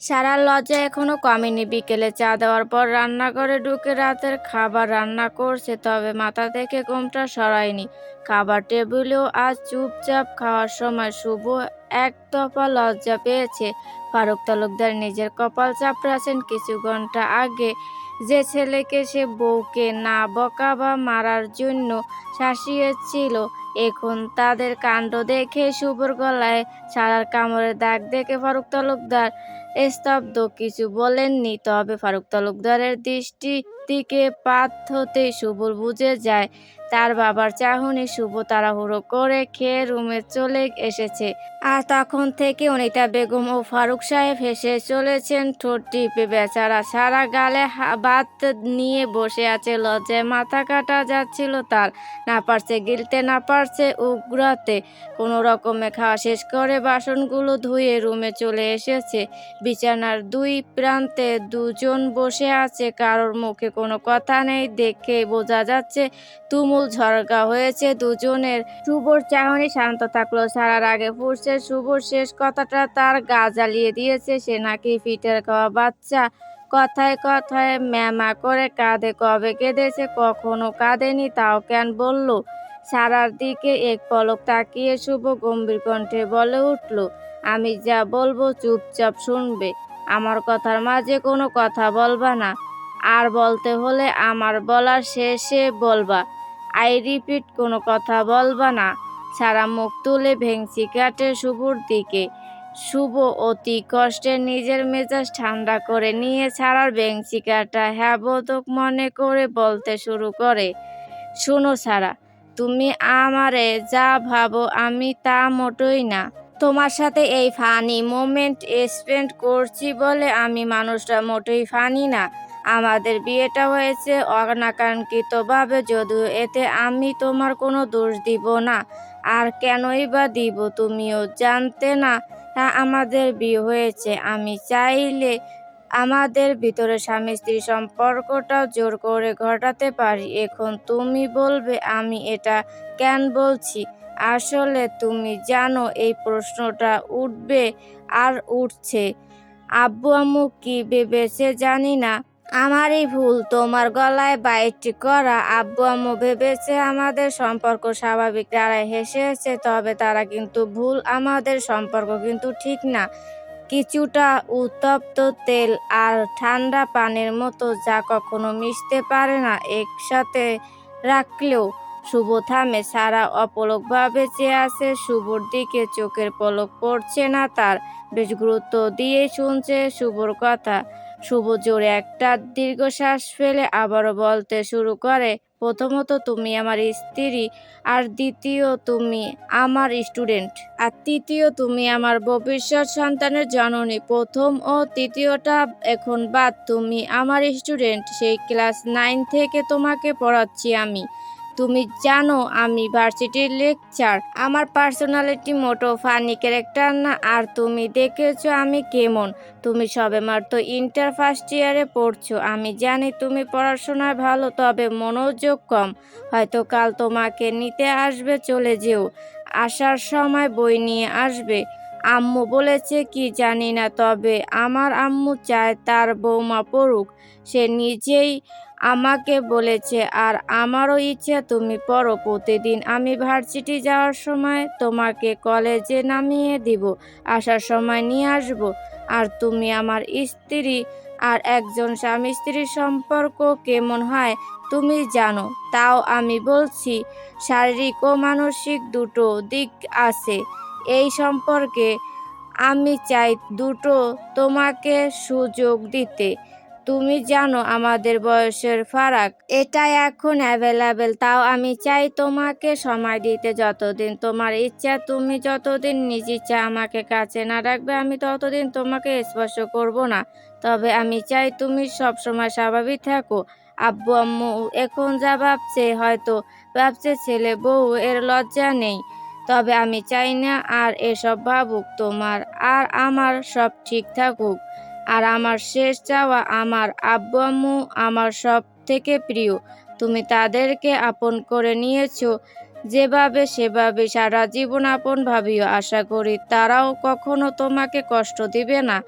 সারা লজ্জা এখনও কমেনি বিকেলে চা দেওয়ার পর রান্নাঘরে ঢুকে রাতের খাবার রান্না করছে, তবে মাথা থেকে ঘুমটা সরায়নি। খাবার টেবিলেও আজ চুপচাপ খাওয়ার সময় শুভ এক দফা লজ্জা পেয়েছে। ফারুক তালুকদার নিজের কপাল চাপড়াছেন কিছু ঘণ্টা আগে। যে ছেলেকে সে বউকে না বকা বা মারার জন্য শাসিয়েছিল, এখন তাদের কাণ্ড দেখে শুভর গলায় সারার কামড়ের দাগ দেখে ফারুক তালুকদার স্তব্ধ। কিছু বলেননি, তবে ফারুক তালুকদারের দৃষ্টি দিকে পাত হতে শুভর বুঝে যায় তার বাবার চাহনি শুভ তাড়াহুড়ো করে খেয়ে রুমে চলে এসেছে। আর তখন থেকে অনিতা বেগম ও ফারুক সাহেব হেসে চলেছেন ঠোঁট টিপে। বেচারা সারা গালে ভাত নিয়ে বসে আছে, লজ্জায় মাথা কাটা যাচ্ছিল তার। না পারছে গিলতে, না পারছে উগ্রাতে। কোনো রকমে খাওয়া শেষ করে বাসনগুলো ধুয়ে রুমে চলে এসেছে। বিছানার দুই প্রান্তে দুজন বসে আছে। কারোর মুখে কোনো কথা নেই, দেখে বোঝা যাচ্ছে তুমুল ঝরকা হয়েছে দুজনের। শুভর চাহনি শান্ত থাকল, সারার আগে ফুটছে শুভর শেষ কথাটা, তার গা জ্বালিয়ে দিয়েছে সে নাকি ফিটের খাওয়া বাচ্চা। কথায় কথায় ম্যামা করে কাঁদে, কবে কেঁদেছে, কখনো কাঁদেনি, তাও কেন বলল? সারার দিকে এক পলক তাকিয়ে শুভ গম্ভীর কণ্ঠে বলে উঠল, আমি যা বলব চুপচাপ শুনবে। আমার কথার মাঝে কোনো কথা বলবা না। আর বলতে হলে আমার বলার শেষে বলবা। আই রিপিট কোনো কথা বলবা না। সারা মুখ তুলে ভেংসি কাটে শুভর দিকে। শুভ অতি কষ্টে নিজের মেজাজ ঠান্ডা করে নিয়ে ছাড়ার ভেংচি কাটা হ্যাবোধক মনে করে বলতে শুরু করে। শোনো সারা, তুমি আমারে যা ভাবো আমি তা মোটেই না। তোমার সাথে এই ফানি মোমেন্ট স্পেন্ড করছি বলে আমি মানুষটা মোটেই ফানি না। আমাদের বিয়েটা হয়েছে অনাকাঙ্ক্ষিতভাবে, যদিও এতে আমি তোমার কোনো দোষ দিব না। আর কেনই বা দিব তুমিও জানতে না হ্যাঁ আমাদের বিয়ে হয়েছে। আমি চাইলে আমাদের ভিতরে স্বামী স্ত্রী সম্পর্কটাও জোর করে ঘটাতে পারি। এখন তুমি বলবে, আমি এটা কেন বলছি? আসলে তুমি জানো এই প্রশ্নটা উঠবে আর উঠছে। আব্বু আম্মু কি ভেবেছে জানি না। আমারই ভুল। তোমার গলায় বাইট করা আব্বু আম্মু ভেবেছে আমাদের সম্পর্ক স্বাভাবিক। তারা হেসেছে, তবে তারা কিন্তু ভুল। আমাদের সম্পর্ক কিন্তু ঠিক না। কিছুটা উত্তপ্ত তেল আর ঠান্ডা পানির মতো যা কখনো মিশতে পারে না একসাথে রাখলেও। শুভ থামে, সারা অপলকভাবে চেয়ে আছে শুভর দিকে চোখের পলক পড়ছে না তার। বেশ গুরুত্ব দিয়ে শুনছে শুভর কথা। শুভ জোরে একটা দীর্ঘশ্বাস ফেলে আবারও বলতে শুরু করে, প্রথমত তুমি আমার স্ত্রী আর দ্বিতীয় তুমি আমার স্টুডেন্ট। আর তৃতীয় তুমি আমার ভবিষ্যৎ সন্তানের জননী। প্রথম ও তৃতীয়টা এখন বাদ, তুমি আমার স্টুডেন্ট। সেই ক্লাস নাইন থেকে তোমাকে পড়াচ্ছি আমি। তুমি জানো আমি ভার্সিটির লেকচার আমার পার্সোনালিটি মোটো ফানি ক্যারেক্টার না। আর তুমি দেখেছ আমি কেমন। তুমি সবে মাত্র ইন্টার ফার্স্ট ইয়ারে পড়ছো। আমি জানি তুমি পড়াশোনায় ভালো, তবে মনোযোগ কম। হয়তো কাল তোমাকে নিতে আসবে, চলে যেও। আসার সময় বই নিয়ে আসবে। আম্মু বলেছে কি জানি না, তবে আমার আম্মু চায় তার বৌমা পড়ুক। সে নিজেই আমাকে বলেছে, আর আমারও ইচ্ছা, তুমি পড়ো প্রতিদিন। আমি ভার্সিটি যাওয়ার সময় তোমাকে কলেজে নামিয়ে দিব, আসার সময় নিয়ে আসব। আর তুমি আমার স্ত্রী আর একজন স্বামী স্ত্রীর সম্পর্ক কেমন হয়, তুমি জানো। তাও আমি বলছি, শারীরিক ও মানসিক দুটো দিক আছে। এই সম্পর্কে আমি চাই দুটো তোমাকে সুযোগ দিতে। তুমি জানো আমাদের বয়সের ফারাক। এটা এখন অ্যাভেলেবেল তাও আমি চাই তোমাকে সময় দিতে যতদিন তোমার ইচ্ছা। তুমি যতদিন নিজ ইচ্ছা আমাকে কাছে না রাখবে, আমি ততদিন তোমাকে স্পর্শ করব না। তবে আমি চাই তুমি সব সময় স্বাভাবিক থাকো। আব্বু, আম্মু এখন যা ভাবছে হয়তো ভাবছে ছেলে বউ, এর লজ্জা নেই। তবে আমি চাই না আর এসব ভাবুক তোমার, আর আমার সব ঠিক থাকুক। আর আমার শেষ চাওয়া আমার আব্বু আম্মু আমার সব থেকে প্রিয়। তুমি তাদেরকে আপন করে নিয়েছো। যেভাবে সেভাবে সারা জীবন আপন ভাবিও আশা করি তারাও কখনো তোমাকে কষ্ট দিবে না।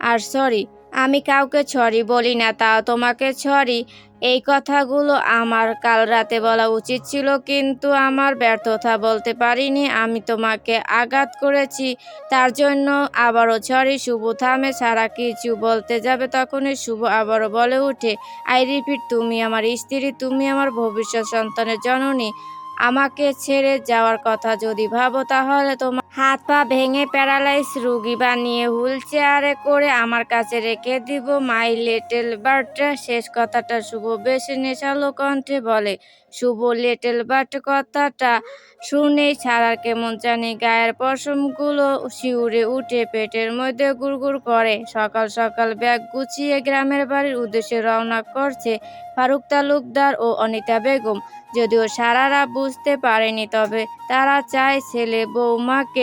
আর সরি আমি কাউকে ছড়ি বলি না তা তোমাকে ছড়ি এই কথাগুলো আমার কাল রাতে বলা উচিত ছিল, কিন্তু আমার ব্যর্থতা বলতে পারিনি। আমি তোমাকে আঘাত করেছি। তার জন্য আবারও ছড়ি শুভ থামে, সারা কিছু বলতে যাবে তখনই শুভ আবারও বলে ওঠে, আই রিপিট, তুমি আমার স্ত্রী, তুমি আমার ভবিষ্যৎ সন্তানের জননী। আমাকে ছেড়ে যাওয়ার কথা যদি ভাবো, তাহলে তোমার হাত পা ভেঙে প্যারালাইজ রুগী বানিয়ে হুইল চেয়ারে করে আমার কাছে রেখে দিব। মাই লিটল বার্ড শেষ কথাটা শুভ বেশি নেশালো কণ্ঠে বলে, শুভ লিটল বার্ড কথাটা শুনেই ছাড়ার কেমন জানি গায়ের পশমগুলো শিউরে উঠে পেটের মধ্যে গুড়গুড় করে। সকাল সকাল ব্যাগ গুছিয়ে গ্রামের বাড়ির উদ্দেশ্যে রওনা করছে ফারুক তালুকদার ও অনিতা বেগম। যদিও সারারা বুঝতে পারেনি তবে তারা চায় ছেলে বৌমাকে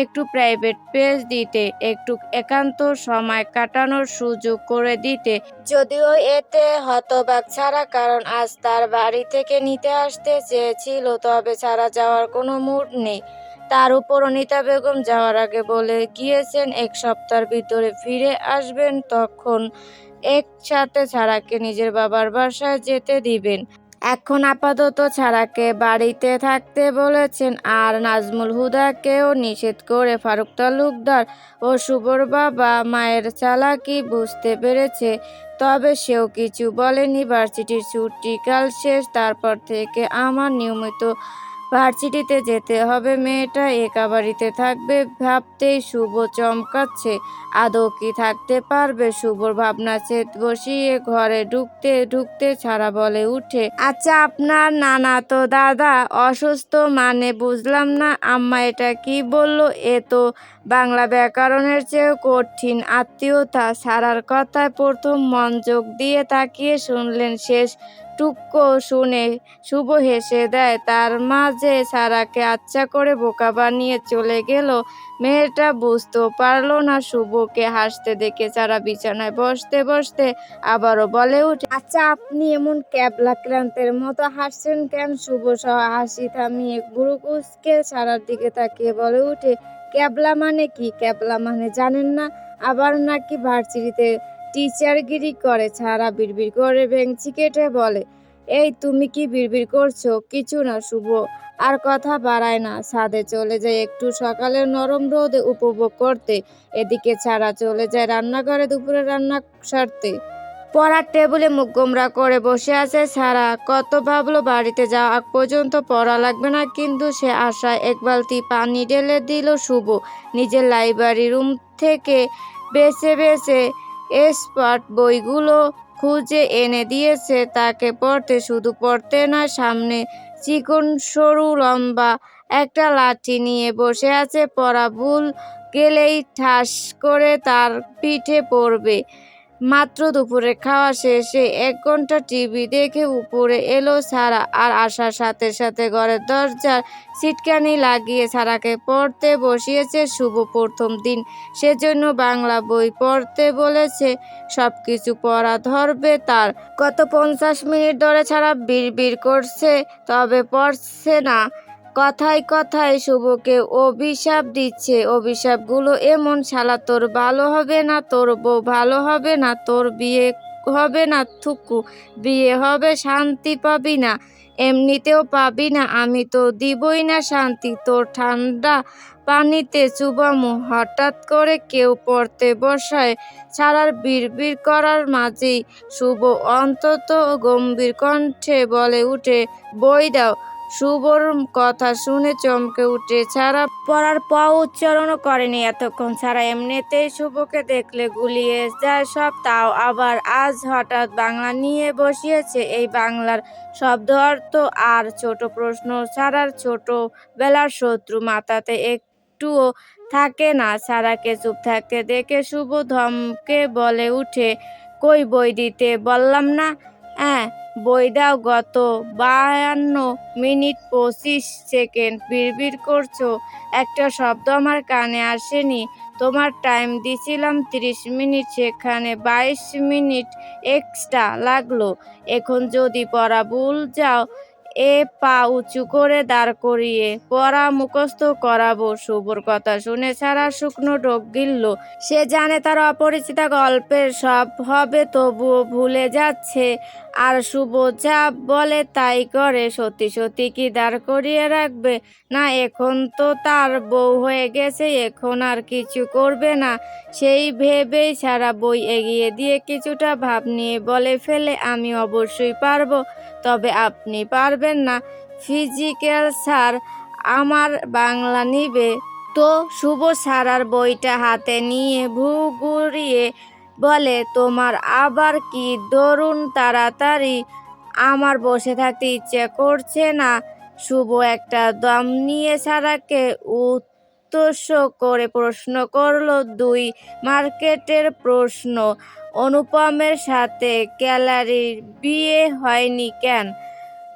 একটু প্রাইভেট পেজ দিতে, একটু একান্ত সময় কাটানোর সুযোগ করে দিতে। যদিও এতে হতবাক ছাড়া কারণ আজ তার বাড়ি থেকে নিতে আসতে চেয়েছিল, তবে ছাড়া যাওয়ার কোনো মুড নেই। তার উপর অনিতা বেগম যাওয়ার আগে বলে গিয়েছেন, এক সপ্তাহের ভিতরে ফিরে আসবেন, তখন একসাথে ছাড়াকে নিজের বাবার বাসায় যেতে দিবেন। এখন আপাতত ছাড়াকে বাড়িতে থাকতে বলেছেন আর নাজমুল হুদাকেও নিষেধ করে ফারুক তালুকদার ও শুভর বাবা মায়ের চালাকি বুঝতে পেরেছে, তবে সেও কিছু বলেনি। ভার্সিটির ছুটি কাল শেষ, তারপর থেকে আমার নিয়মিত ভার্সিটিতে যেতে হবে। মেয়েটা একা বাড়িতে থাকবে, ভাবতেই শুভ চমকাচ্ছে। আদৌ কি থাকতে পারবে? শুভর ভাবনা চেত বসিয়ে ঘরে ঢুকতে ঢুকতে ছাড়া বলে উঠে আচ্ছা আপনার নানা তো দাদা, অসুস্থ মানে বুঝলাম না। আম্মা এটা কি বলল? এ তো বাংলা ব্যাকরণের চেয়েও কঠিন আত্মীয়তা। সারার কথায় প্রথম মনোযোগ দিয়ে তাকিয়ে শুনলেন শেষ টুকো শুনে শুভ হেসে দেয়। তার মাঝে সারাকে আচ্ছা করে বোকা বানিয়ে চলে গেল। মেয়েটা বুঝতেও পারল না শুভকে হাসতে দেখে সারা বিছানায় বসতে বসতে আবারও বলে উঠে আচ্ছা আপনি এমন ক্যাবলা ক্লান্তের মতো হাসছেন কেন? শুভ সহ হাসি থামিয়ে বুড়ো সারার দিকে তাকিয়ে বলে উঠে ক্যাবলা মানে কি? ক্যাবলা মানে জানেন না? আবার নাকি ভার্সিটিতে টিচারগিরি করে, ছাড়া বিড়বিড় করে ভেঙচি কেটে বলে, এই তুমি কি বিড়বিড় করছ? কিছু না, শুভ। আর কথা বাড়ায় না। ছাদে চলে যায় একটু সকালের নরম রোদে উপভোগ করতে। এদিকে ছাড়া চলে যায় রান্নাঘরে দুপুরে রান্না সারতে। পড়ার টেবিলে মুখ গোমরা করে বসে আছে সারা কত ভাবলো বাড়িতে যাওয়া পর্যন্ত পড়া লাগবে না, কিন্তু সে আশায় এক বালতি পানি ঢেলে দিল শুভ। নিজের লাইব্রেরি রুম থেকে বেছে বেছে এক্সপার্ট বইগুলো খুঁজে এনে দিয়েছে। তাকে পড়তে শুধু পড়তে না, সামনে চিকন, সরু, লম্বা একটা লাঠি নিয়ে বসে আছে। পড়া ভুল গেলেই ঠাস করে তার পিঠে পড়বে। মাত্র দুপুরে খাওয়া শেষে এক ঘণ্টা টিভি দেখে উপরে এলো সারা আর আসার সাথে সাথে ঘরের দরজার সিটকানি লাগিয়ে সারাকে পড়তে বসিয়েছে শুভ প্রথম দিন। সেজন্য বাংলা বই পড়তে বলেছে সব কিছু পড়া ধরবে তার। গত পঞ্চাশ মিনিট ধরে ছাড়া বিড় করছে, তবে পড়ছে না। কথায় কথায় শুভকে অভিশাপ দিচ্ছে। অভিশাপগুলো এমন, শালা, তোর ভালো হবে না, তোর বউ ভালো হবে না, তোর বিয়ে হবে না, থুকু, বিয়ে হবে, শান্তি পাবি না, এমনিতেও পাবি না, আমি তো দিবই না শান্তি, তোর ঠান্ডা পানিতে চুবামু। হঠাৎ করে কেউ পড়তে বসায়, ছাড়ার বিড়বিড় করার মাঝেই শুভ অন্তত গম্ভীর কণ্ঠে বলে উঠে, বই দাও শুভর কথা শুনে চমকে উঠে ছাড়া পড়ার প উচ্চারণও করেনি এতক্ষণ ছাড়া এমনিতেই শুভকে দেখলে গুলিয়ে যায় সব, তাও আবার আজ হঠাৎ বাংলা নিয়ে বসিয়েছে এই বাংলার শব্দ অর্থ। আর ছোট প্রশ্ন ছাড়ার ছোট বেলার শত্রু মাথাতে একটুও থাকে না সারাকে চুপ থাকতে দেখে শুভ ধমকে বলে উঠে, কই বই দিতে বললাম না? হ্যাঁ বই দাও গত বায়ান্ন মিনিট পঁচিশ সেকেন্ড বিড়বিড় করছ। একটা শব্দ আমার কানে আসেনি। তোমার টাইম দিছিলাম তিরিশ মিনিট, সেখানে বাইশ মিনিট এক্সট্রা লাগল। এখন যদি পড়া ভুল যাও, এ পা উঁচু করে দাঁড় করিয়ে পড়া মুখস্থ করাবো। শুভর কথা শুনে সারা শুকনো ঢোক গিলল। সে জানে তার অপরিচিতা গল্পের সব হবে, তবুও ভুলে যাচ্ছে। আর যা বলে তাই করে, সত্যি সত্যি কি দাঁড় করিয়ে রাখবে? না, এখন তো তার বউ হয়ে গেছে, এখন আর কিছু করবে না। সেই ভেবেই সারা বই এগিয়ে দিয়ে কিছুটা ভাব নিয়ে বলে ফেলে, আমি অবশ্যই পারব, তবে আপনি পারবেন না। ফিজিক্যাল স্যার আমার বাংলা নিবে। তো শুভ সারার বইটা হাতে নিয়ে ভু গুড়িয়ে বলে, তোমার আবার কি ধরুন তাড়াতাড়ি? আমার বসে থাকতে ইচ্ছে করছে না। শুভ একটা দম নিয়ে সারাকে উত্তস্য করে প্রশ্ন করল দুই মার্কেটের প্রশ্ন। অনুপমের সাথে ক্যালারির বিয়ে হয়নি কেন?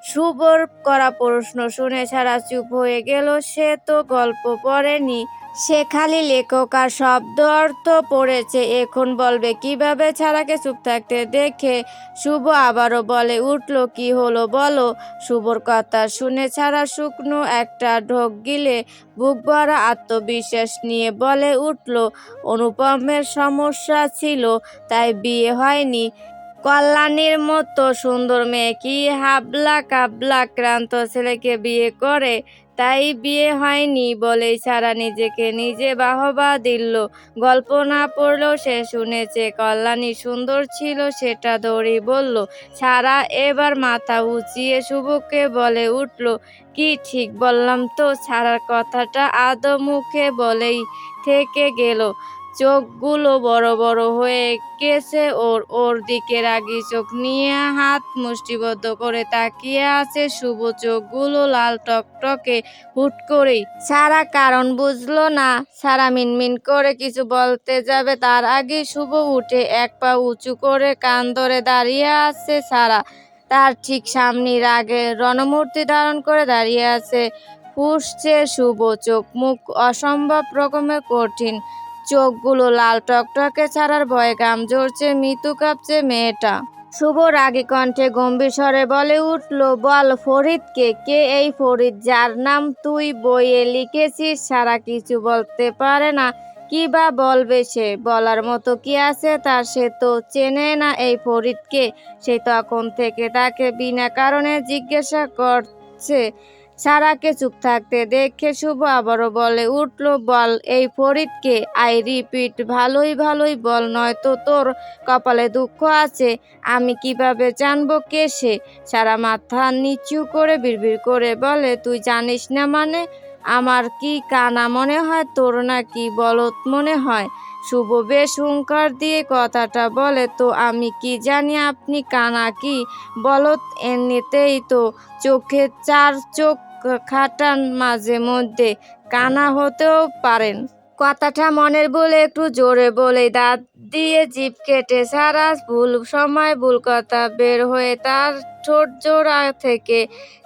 শুভর করা প্রশ্ন শুনে সারা চুপ হয়ে গেল। সে তো গল্প পড়েনি। সে খালি লেখক আর শব্দ অর্থ পড়েছে। এখন বলবে, কীভাবে ছাড়াকে চুপ থাকতে দেখে? শুভ আবারও বলে, উঠল, কি হলো বলো? শুভর কথা শুনে ছাড়া শুকনো একটা ঢোক গিলে বুক ভরা আত্মবিশ্বাস নিয়ে বলে, উঠল, অনুপমের সমস্যা ছিল, তাই বিয়ে হয়নি। কল্যাণীর মতো সুন্দর মেয়ে, কি হাবলা কাবলা ক্রান্ত ছেলেকে বিয়ে করে? তাই বিয়ে হয়নি বলেই সারা নিজেকে নিজে বাহবা দিল। গল্প না পড়লেও সে শুনেছে, কল্যাণী সুন্দর ছিল সেটা দৌড়ি বলল। সারা এবার মাথা উঁচিয়ে শুভকে বলে উঠল, কি ঠিক বললাম তো, সারার কথাটা আদৌ মুখে বলেই থেকে গেল। চোখগুলো বড় বড় হয়ে গেছে। ওর ওর দিকে রাগি চোখ নিয়ে হাত মুষ্টিবদ্ধ করে তাকিয়ে আছে। শুভ চোখগুলো লাল টকটকে হুট করেই। সারা কারণ বুঝলো না। সারা মিনমিন করে কিছু বলতে যাবে। তার আগে শুভ উঠে এক পা উঁচু করে কান ধরে দাঁড়িয়ে আছে সারা। তার ঠিক সামনে রাগে রণমূর্তি ধারণ করে দাঁড়িয়ে আছে। ফুসছে শুভ চোখ। মুখ অসম্ভব রকমের কঠিন। চোখগুলো লাল টকটকে ছাড়ার ভয়ে গাম ঝরছে, মৃত্যু কাঁপছে মেয়েটা। শুভ রাগী কণ্ঠে গম্ভীর স্বরে বলে উঠল, বল ফরিদকে, কে এই ফরিদ যার নাম তুই বইয়ে লিখেছিস? সারা কিছু বলতে পারে না, কি বা বলবে সে? বলার মতো কি আছে তার? সে তো চেনে না এই ফরিদকে। সে তখন থেকে তাকে বিনা কারণে জিজ্ঞাসা করছে। সারাকে চুপ থাকতে দেখে শুভ আবারও বলে, উঠল বল, এই ফরিদকে। আই রিপিট, ভালোই ভালোই বল, নয়তো তোর কপালে দুঃখ আছে। আমি কীভাবে জানব কে সে? সারা মাথা নিচু করে বিড়বিড় করে বলে, তুই জানিস না মানে? আমার কি কানা মনে হয়? তোর নাকি বলত মনে হয়? শুভ বেশ হুঙ্কার দিয়ে কথাটা বলে, তো আমি কি জানি আপনি কানা কি? বলত, এমনিতেই তো চোখে চার চোখ খাটান মাঝে মধ্যে, কানা হতেও পারেন। কথাটা মনের বলে একটু জোরে বলে, দাঁত দিয়ে জিভ কেটে সারা ভুল সময় ভুল কথা বের হয়ে তার ঠোঁট জোড়া থেকে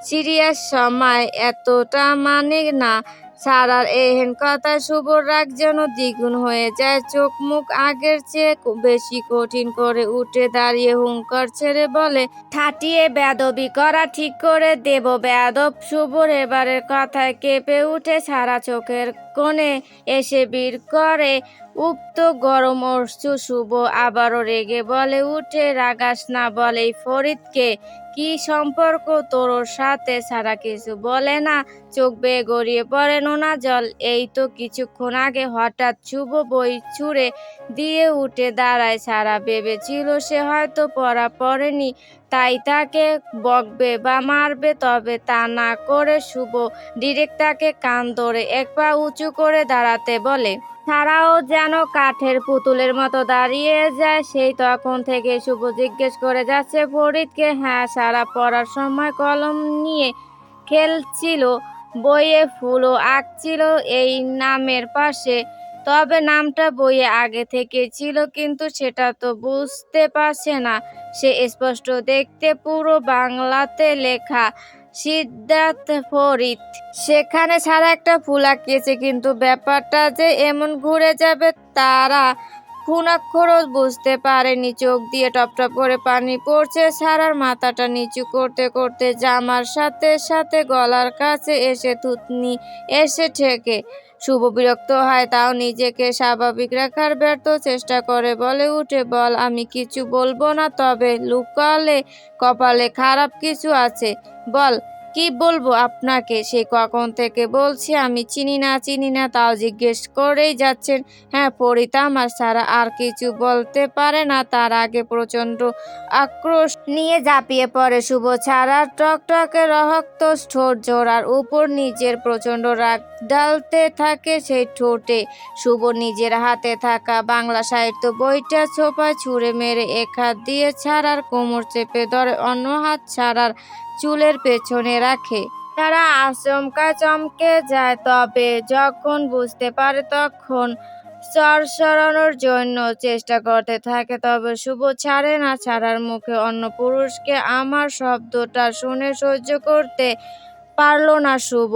সিরিয়াস সময় এতটা মানে না সারার এহেন কথায় শুভর রাগ যেন দ্বিগুণ হয়ে যায়। চোখ মুখ আগের চেয়ে বেশি কঠিন করে উঠে দাঁড়িয়ে হুঙ্কার ছেড়ে বলে, থাটিয়ে বেদবি করা ঠিক করে দেব বেদব। শুভর এবারের কথায় কেঁপে উঠে সারা চোখের কোণে এসে বীর করে। উক্ত গরম অশ্রু শুভ, আবারও রেগে বলে, উঠে রাগাস না বলে ফরিদকে। কি সম্পর্ক তোর সাথে? সারা কিছু বলে না। চোখ বেয়ে গড়িয়ে পড়ে নোনা জল। এই তো কিছুক্ষণ আগে হঠাৎ শুভ বই ছুঁড়ে দিয়ে উঠে দাঁড়ায়। সারা ভেবেছিল সে হয়তো পড়া পড়েনি। তাই তাকে বকবে বা মারবে, তবে তা না করে শুভ ডিরেক্ট তাকে কান ধরে এক পা উঁচু করে দাঁড়াতে বলে তারাও যেন কাঠের পুতুলের মতো দাঁড়িয়ে যায়। সেই তখন থেকে শুভ জিজ্ঞেস করে যাচ্ছে, ফরিদকে? হ্যাঁ সারা পড়ার সময় কলম নিয়ে খেলছিল, বইয়ে ফুলও আঁকছিল, এই নামের পাশে তবে নামটা বইয়ে আগে থেকে ছিল, কিন্তু সেটা তো বুঝতে পারছে না। সে স্পষ্ট দেখতে পুরো বাংলাতে লেখা, সিদ্ধার্থ ফরিদ। সেখানে সারা একটা ফুল আঁকিয়েছে, কিন্তু ব্যাপারটা যে এমন ঘুরে যাবে তারা খুনাক্ষরও বুঝতে পারেনি। চোখ দিয়ে টপ টপ করে পানি পড়ছে, সারার মাথাটা নিচু করতে করতে জামার সাথে সাথে গলার কাছে এসে থুতনি এসে ঠেকে। শুভ বিরক্ত হয়, তাও নিজেকে স্বাভাবিক রাখার ব্যর্থ চেষ্টা করে বলে উঠে, বল, আমি কিছু বলব না, তবে লুকালে কপালে খারাপ কিছু আছে। বল কি বলব আপনাকে? সে কখন থেকে বলছি, আমি চিনি না চিনি না, তাও জিজ্ঞেস করেই যাচ্ছেন। হ্যাঁ পরিতা আমার সারা আর কিছু বলতে পারে না। তার আগে প্রচণ্ড আক্রোশ নিয়ে ঝাঁপিয়ে পড়ে শুভ ছাড়ার টকটকে রহক্ত ঠোঁট জোড়ার উপর নিজের প্রচণ্ড রাগ ডালতে থাকে সেই ঠোঁটে। শুভ নিজের হাতে থাকা বাংলা সাহিত্য বইটা ছোপায় ছুঁড়ে মেরে এক হাত দিয়ে ছাড়ার কোমর চেপে ধরে অন্য হাত ছাড়ার চুলের পেছনে রাখে। তারা আচমকা চমকে যায়, তবে যখন বুঝতে পারে তখন চর সরানোর জন্য চেষ্টা করতে থাকে, তবে শুভ ছাড়ে না, ছাড়ার মুখে অন্য পুরুষকে আমার শব্দটা শুনে সহ্য করতে পারল না শুভ।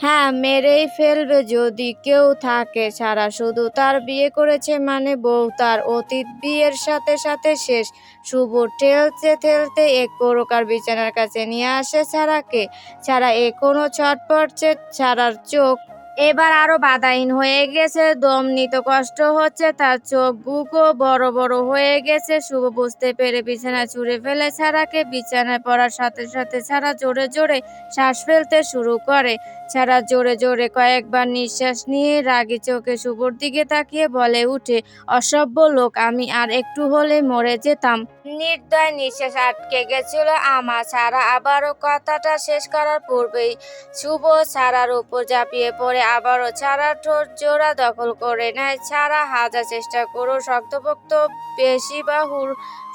হ্যাঁ মেরেই ফেলবে যদি কেউ থাকে ছাড়া। শুধু তার বিয়ে করেছে মানে বউ, তার অতীত বিয়ের সাথে সাথে শেষ। শুভ ঠেলতে ঠেলতে এক প্রকার বিছানার কাছে নিয়ে আসে ছাড়াকে। ছাড়া এখনও ছটপটছে ছাড়ার চোখ। এবার আরও বাধাহীন হয়ে গেছে দম নিতে কষ্ট হচ্ছে, তার চোখ বুকও বড় বড় হয়ে গেছে। শুভ বুঝতে পেরে বিছানা ছুঁড়ে ফেলে ছাড়াকে, বিছানায় পড়ার সাথে সাথে ছাড়া জোরে জোরে শ্বাস ফেলতে শুরু করে। ছাড়া জোরে জোরে কয়েকবার নিঃশ্বাস নিয়ে রাগী চোখে শুভর দিকে তাকিয়ে বলে, উঠে, অসভ্য লোক, আমি আর একটু হলে মরে যেতাম। নির্দয় নিঃশ্বাস আটকে গেছিল আমার ছাড়া আবারও কথাটা শেষ করার পূর্বেই। শুভ ছাড়ার উপর ঝাঁপিয়ে পড়ে, আবারও ছাড়া ঠোঁট জোড়া দখল করে নেয়। ছাড়া হাজার চেষ্টা করো শক্তপোক্ত পেশি বাহুর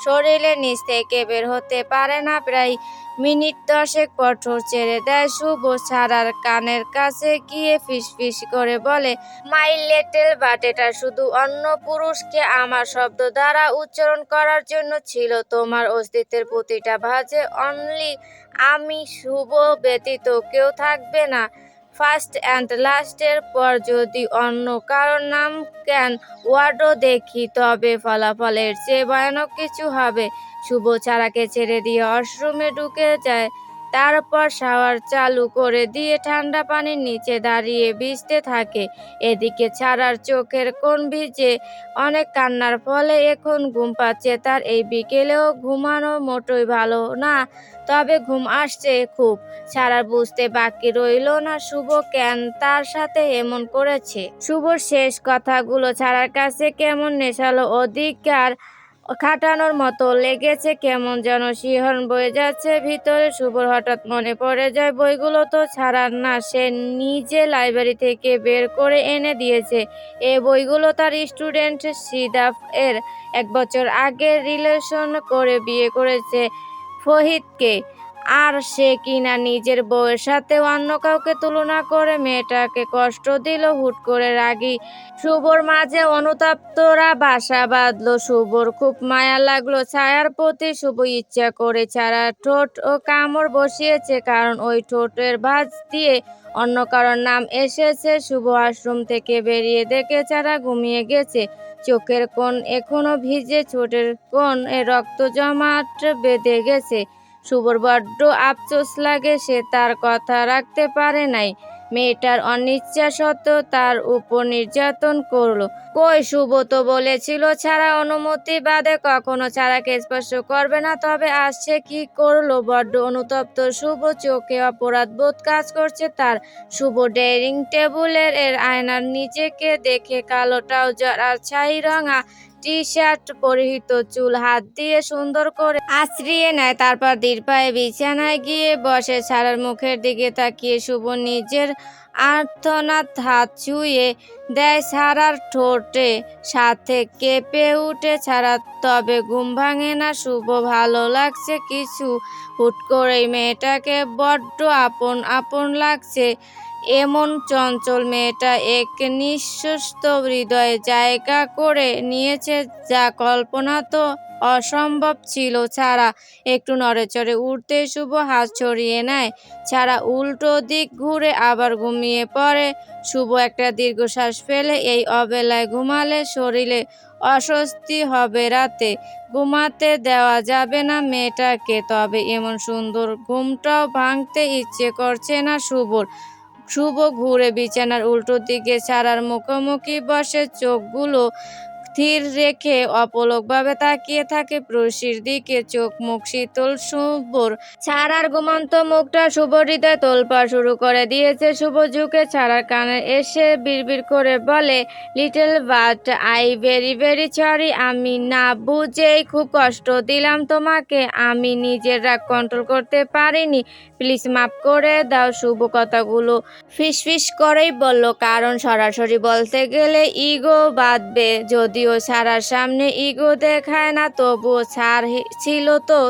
শরীরের নিচ থেকে বের হতে পারে না প্রায়। মিনিট দশেক পর ঠোঁট ছেড়ে দেয় শুভ ছাড়ার কানের কাছে গিয়ে ফিস ফিস করে বলে মাই লেটেল বাট এটা শুধু অন্য পুরুষকে আমার শব্দ দ্বারা উচ্চারণ করার জন্য ছিল। তোমার অস্তিত্বের প্রতিটা ভাজে অনলি আমি শুভ ব্যতীত কেউ থাকবে না। ফার্স্ট অ্যান্ড লাস্টের পর যদি অন্য কারোর নাম ক্যান ওয়ার্ডও দেখি, তবে ফলাফলের চেয়ে ভয়ানক কিছু হবে। শুভ ছাড়াকে ছেড়ে দিয়ে অশ্রুমে ঢুকে যায়। তারপর শাওয়ার চালু করে দিয়ে ঠান্ডা পানির নিচে দাঁড়িয়ে ভিজতে থাকে। এদিকে ছাড়ার চোখের কোন ভিজে অনেক কান্নার ফলে এখন ঘুম পাচ্ছে তার। এই বিকেলেও ঘুমানো মোটোই ভালো না, তবে ঘুম আসছে খুব। ছাড়ার বুঝতে বাকি রইল না শুভ কেন তার সাথে এমন করেছে। শুভর শেষ কথাগুলো ছাড়ার কাছে কেমন নেশালো অধিকার খাটানোর মতো লেগেছে, কেমন যেন শিহরণ বয়ে যাচ্ছে ভিতরে। শুভর হঠাৎ মনে পড়ে যায়, বইগুলো তো ছাড়ার না, সে নিজে লাইব্রেরি থেকে বের করে এনে দিয়েছে। এ বইগুলো তার স্টুডেন্ট সিদাফ এর এক বছর আগে রিলেশন করে বিয়ে করেছে ফহিদকে। আর সে কিনা নিজের বউয়ের সাথে অন্য কাউকে তুলনা করে মেয়েটাকে কষ্ট দিল, হুট করে রাগী। শুভর মাঝে অনুতাপ্তরা বাসা বাঁধলো। শুভর খুব মায়া লাগল, ছায়ার প্রতি শুভ ইচ্ছা করে ছাড়া ঠোঁট ও কামড় বসিয়েছে, কারণ ওই ঠোঁটের ভাঁজ দিয়ে অন্য কারোর নাম এসেছে। শুভ আশ্রম থেকে বেরিয়ে দেখে ছাড়া ঘুমিয়ে গেছে। চোখের কোণ এখনও ভিজে, ঠোঁটের কোণ এ রক্ত জমাট বেঁধে গেছে। শুভর বড্ড আফসোস লাগে সে তার কথা রাখতে পারে নাই। মেয়েটার অনিচ্ছা সত্ত্বেও তার উপর নির্যাতন করল। কই শুভ তো বলেছিল, ছাড়া অনুমতি বাদে কখনো ছাড়াকে স্পর্শ করবে না, তবে আসছে কি করল? বড্ড অনুতপ্ত শুভ চোখে অপরাধ বোধ কাজ করছে তার। শুভ ডেয়ারিং টেবিলের এর আয়নার নিজেকে দেখে কালো ট্রাউজার আর ছাই রঙা টি শার্ট পরিহিত চুল, হাত দিয়ে সুন্দর করে আশ্রিয়ে নেয়, তারপর দীর্ঘায় বিছানায় গিয়ে বসে ছাড়ার মুখের দিকে তাকিয়ে শুভ নিজের আর্থনাথ হাত ছুঁয়ে দেয় সারার ঠোঁটে, সাথে কেঁপে উঠে ছাড়া তবে ঘুম ভাঙে না, শুভ ভালো লাগছে কিছু। হুট করেই মেয়েটাকে বড্ড আপন আপন লাগছে। এমন চঞ্চল মেয়েটা এক নিঃস্বস্ত হৃদয়ে জায়গা করে নিয়েছে যা কল্পনা তো অসম্ভব ছিল ছাড়া। একটু নড়েচড়ে উঠতে শুভ হাত ছড়িয়ে নেয়, ছাড়া উল্টো দিক ঘুরে আবার ঘুমিয়ে পড়ে। শুভ একটা দীর্ঘশ্বাস ফেলে এই অবেলায় ঘুমালে শরীরে অস্বস্তি হবে রাতে। ঘুমাতে দেওয়া যাবে না মেয়েটাকে, তবে এমন সুন্দর ঘুমটাও ভাঙতে ইচ্ছে করছে না শুভর। শুভ ঘুরে বিছানার উল্টো দিকে সারার মুখোমুখি বসে চোখগুলো স্থির রেখে অপলকভাবে তাকিয়ে থাকে প্রশির দিকে। চোখ মুখ শীতল শুভর ছাড়ার ঘুমন্ত মুখটা শুভ হৃদয় তোলপা শুরু করে দিয়েছে শুভ ঝুঁকে। ছাড়ার কানে এসে বিড়বিড় করে বলে, little but, I very very sorry, আমি না বুঝেই খুব কষ্ট দিলাম তোমাকে। আমি নিজের রাগ কন্ট্রোল করতে পারিনি। প্লিজ মাফ করে দাও শুভ কথাগুলো। ফিস ফিস করেই বলল, কারণ সরাসরি বলতে গেলে ইগো বাঁধবে যদিও সারার সামনে ইগো দেখায় না, তবুও সার ছিল তো।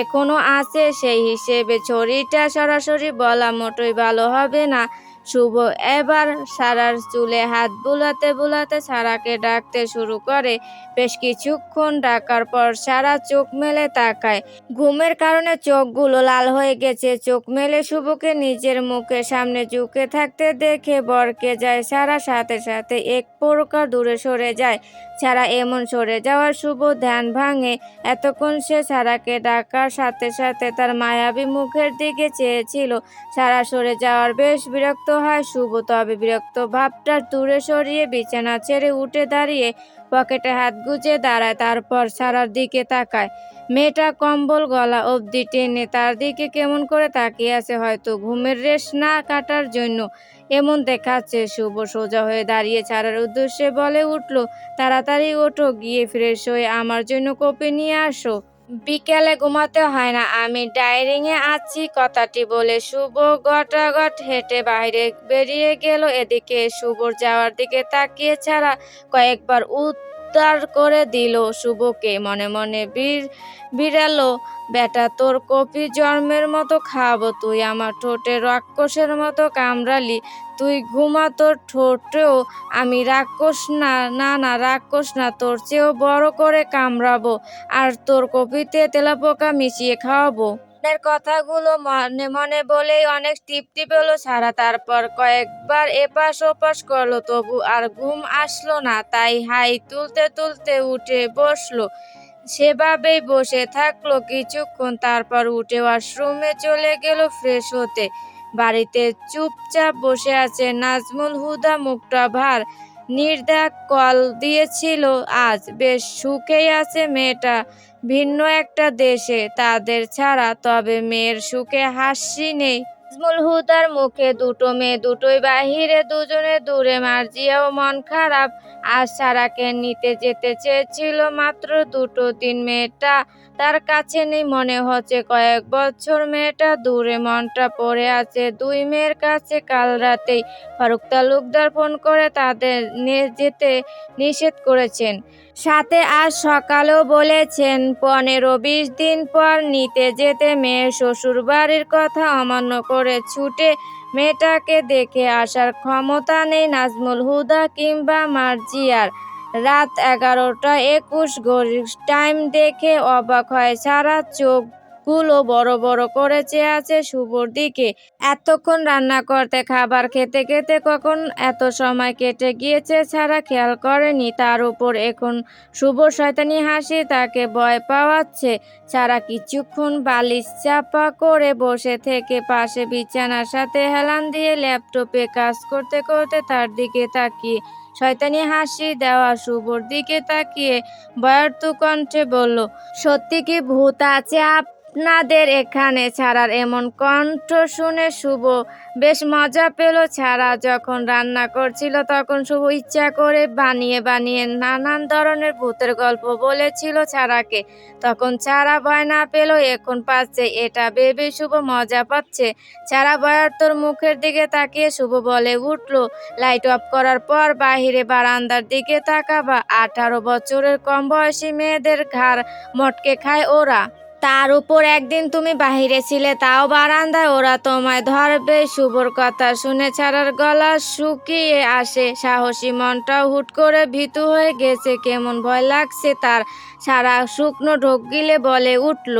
এখনও আছে সেই হিসেবে ছড়িটা সরাসরি বলা মোটই ভালো হবে না। শুভ। এবার সারার চুলে হাত বুলাতে বুলাতে সারাকে ডাকতে শুরু করে। বেশ কিছুক্ষণ ডাকার পর সারা চোখ মেলে তাকায়। ঘুমের কারণে চোখগুলো লাল হয়ে গেছে। চোখ মেলে শুভকে নিজের মুখে সামনে ঝুঁকে থাকতে দেখে বরকে যায়। সারা সাথে সাথে এক প্রকার দূরে সরে যায়। সারা এমন সরে যাওয়ার শুভ ধ্যান ভাঙে। এতক্ষণ সে সারাকে ডাকার সাথে সাথে তার মায়াবী মুখের দিকে চেয়েছিল। সারা সরে যাওয়ার বেশ বিরক্ত হয়, শুভ। তবে বিরক্ত ভাবটা দূরে সরিয়ে বিছানা ছেড়ে উঠে দাঁড়িয়ে পকেটে হাত গুজে দাঁড়ায়, তারপর সারার দিকে তাকায়। মেয়েটা কম্বল গলা অবধি টেনে তার দিকে কেমন করে তাকিয়ে আছে, হয়তো ঘুমের রেশ না কাটার জন্য। এমন দেখাচ্ছে, শুভ সোজা হয়ে দাঁড়িয়ে ছাড়ার উদ্দেশ্যে বলে উঠল, তাড়াতাড়ি ওঠো, গিয়ে ফ্রেশ হয়ে আমার জন্য কপি নিয়ে আসো। বিকেলে ঘুমাতে হয় না। আমি ডাইরিংয়ে আছি, কথাটি বলে শুভ গটাগট হেঁটে বাইরে বেরিয়ে গেল। এদিকে শুভর যাওয়ার দিকে তাকিয়ে ছাড়া কয়েকবার উদ্ধার করে দিল শুভকে। মনে মনে বীর, বিড়ালো, বেটা, তোর কপি জন্মের মতো খাব তুই। আমার ঠোঁটে রাক্ষসের মতো কামড়ালি। তুই ঘুমা তোর ঠোঁটেও, আমি রাক্ষস না না না রাক্ষস না, তোর চেয়েও বড় করে কামড়াবো আর তোর কপিতে তেলাপোকা মিশিয়ে খাওয়াবো। কথাগুলো মনে মনে বলেই অনেক তৃপ্তি পেল সারা, তারপর কয়েকবার এপাশ ওপাশ করল, তবু আর ঘুম আসলো না, তাই হাই তুলতে তুলতে উঠে বসল। সেভাবেই বসে থাকল কিছুক্ষণ, তারপর উঠে ওয়াশরুমে চলে গেল ফ্রেশ হতে। বাড়িতে চুপচাপ বসে আছে নাজমুল হুদা মুখটা ভার নির্দাক কল দিয়েছিল। আজ বেশ সুখেই আছে মেয়েটা। ভিন্ন একটা দেশে তাদের ছাড়া তবে মেয়ের সুখে হাসি নেই। নাজমুল হুদার মুখে দুটো মেয়ে, দুটোই বাহিরে, দুজনে দূরে। মার্জিয়াও মন খারাপ। আজ সারাকে নিতে যেতে চেয়েছিল মাত্র দুটো দিন মেয়েটা। তার কাছে নেই মনে হচ্ছে কয়েক বছর মেয়েটা দূরে মনটা পড়ে আছে। দুই মেয়ের কাছে কাল রাতেই ফারুক তালুকদার ফোন করে তাদের নিয়ে যেতে নিষেধ করেছেন। সাথে আজ সকালেও বলেছেন, পনেরো বিশ দিন পর নিতে যেতে মেয়ের শ্বশুর বাড়ির কথা অমান্য করে ছুটে মেয়েটাকে দেখে আসার ক্ষমতা নেই নাজমুল হুদা কিংবা মার্জিয়ার। রাত এগারোটা একুশ ঘড়ির টাইম দেখে অবাক হয়। সারা চোখগুলো বড় বড় করে চেয়ে আছে শুভর দিকে। এতক্ষণ রান্না করতে, খাবার খেতে খেতে কখন এত সময় কেটে গিয়েছে ছাড়া খেয়াল করেনি। তার উপর এখন শুভ শয়তানি হাসি, তাকে ভয় পাওয়াচ্ছে। ছাড়া কিছুক্ষণ বালিশ চাপা করে বসে থেকে পাশে বিছানার সাথে হেলান দিয়ে ল্যাপটপে কাজ করতে করতে তার দিকে তাকিয়ে শয়তানি হাসি দেওয়া শুভর দিকে তাকিয়ে বয়ার্ত কণ্ঠে বলল সত্যি কি ভূত আছে আপনাদের এখানে ছাড়ার এমন কণ্ঠ শুনে শুভ। বেশ মজা পেল ছাড়া যখন রান্না করছিল, তখন শুভ ইচ্ছা করে বানিয়ে বানিয়ে নানান ধরনের ভূতের গল্প বলেছিল ছাড়াকে। তখন ছাড়া ভয় না পেল এখন পাচ্ছে, এটা ভেবে শুভ মজা পাচ্ছে। ছাড়া বয়ার্তর মুখের দিকে তাকিয়ে শুভ বলে উঠল লাইট অফ করার পর বাহিরে বারান্দার দিকে তাকাবা। আঠারো বছরের কম বয়সী মেয়েদের ঘাড় মটকে খায় ওরা। তার উপর একদিন তুমি বাহিরে ছিলে, তাও বারান্দায় ওরা তোমায় ধরবে। শুভর কথা শুনে ছাড়ার গলা শুকিয়ে আসে। সাহসী মনটাও হুট করে ভীতু হয়ে গেছে, কেমন ভয় লাগছে তার। সারা শুকনো ঢোক গিলে বলে উঠল